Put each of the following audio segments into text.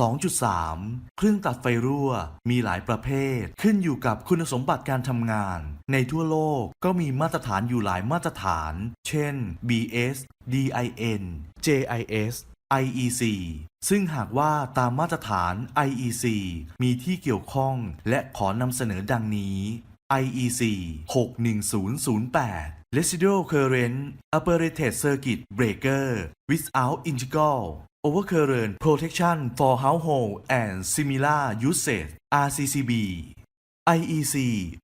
2.3 เครื่องตัดไฟรั่วมีหลายประเภท ขึ้นอยู่กับคุณสมบัติการทำงาน ในทั่วโลกก็มีมาตรฐานอยู่หลายมาตรฐาน เช่น BS DIN JIS IEC ซึ่งหากว่าตามมาตรฐาน IEC มีที่เกี่ยวข้องและขอนำเสนอดังนี้ IEC 61008 Residual Current Operated Circuit Breaker without integral Overcurrent Protection for Household and Similar Usage RCCB IEC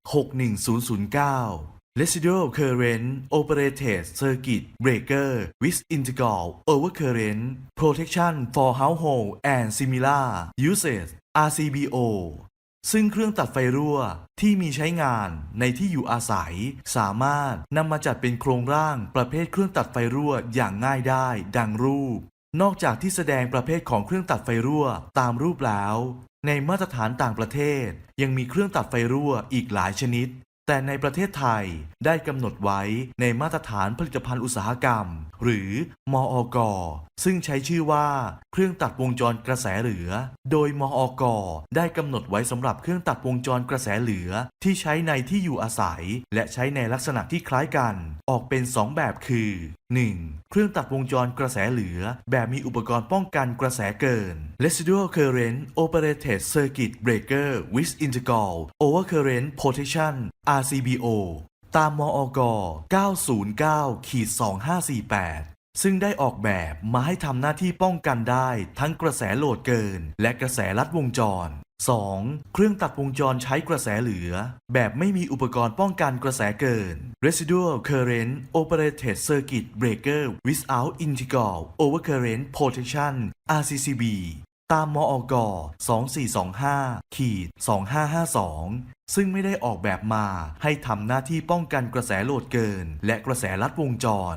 61009 Residual Current Operated Circuit Breaker with Integral Overcurrent Protection for Household and Similar Usage RCBO ซึ่งเครื่องตัดไฟรั่วที่มีใช้งานในที่อยู่อาศัย สามารถนำมาจัดเป็นโครงร่างประเภทเครื่องตัดไฟรั่วอย่างง่ายได้ ดังรูป นอกจากที่แสดงประเภทของเครื่องตัดไฟรั่วตามรูปแล้ว ในมาตรฐานต่างประเทศ ยังมีเครื่องตัดไฟรั่วอีกหลายชนิด แต่ในประเทศไทยได้กำหนดไว้ในมาตรฐานผลิตภัณฑ์อุตสาหกรรม หรือมออกซึ่งใช้ชื่อว่าเครื่องตัดวงจรกระแสเหลือ โดยมอกได้กำหนดไว้สำหรับเครื่องตัดวงจรกระแสเหลือ ที่ใช้ในที่อยู่อาศัย และใช้ในลักษณะที่คล้ายกัน ออกเป็น 2 แบบคือ 1. เครื่องตัดวงจรกระแสเหลือ แบบมีอุปกรณ์ป้องกันกระแสเกิน Residual Current Operated Circuit Breaker with Integral Overcurrent Protection RCBO ตามมอก 909-2548 ซึ่งได้ออกแบบมาให้ทำหน้าที่ป้องกันได้ทั้งกระแสโหลดเกิน และกระแสลัดวงจร 2. เครื่องตัดวงจรใช้กระแสเหลือ แบบไม่มีอุปกรณ์ป้องกันกระแสเกิน Residual Current Operated Circuit Breaker without Integral Overcurrent Protection RCCB ตามมอก2425ขีด2552 ซึ่งไม่ได้ออกแบบมาให้ทำหน้าที่ป้องกันกระแสโหลดเกิน และกระแสลัดวงจร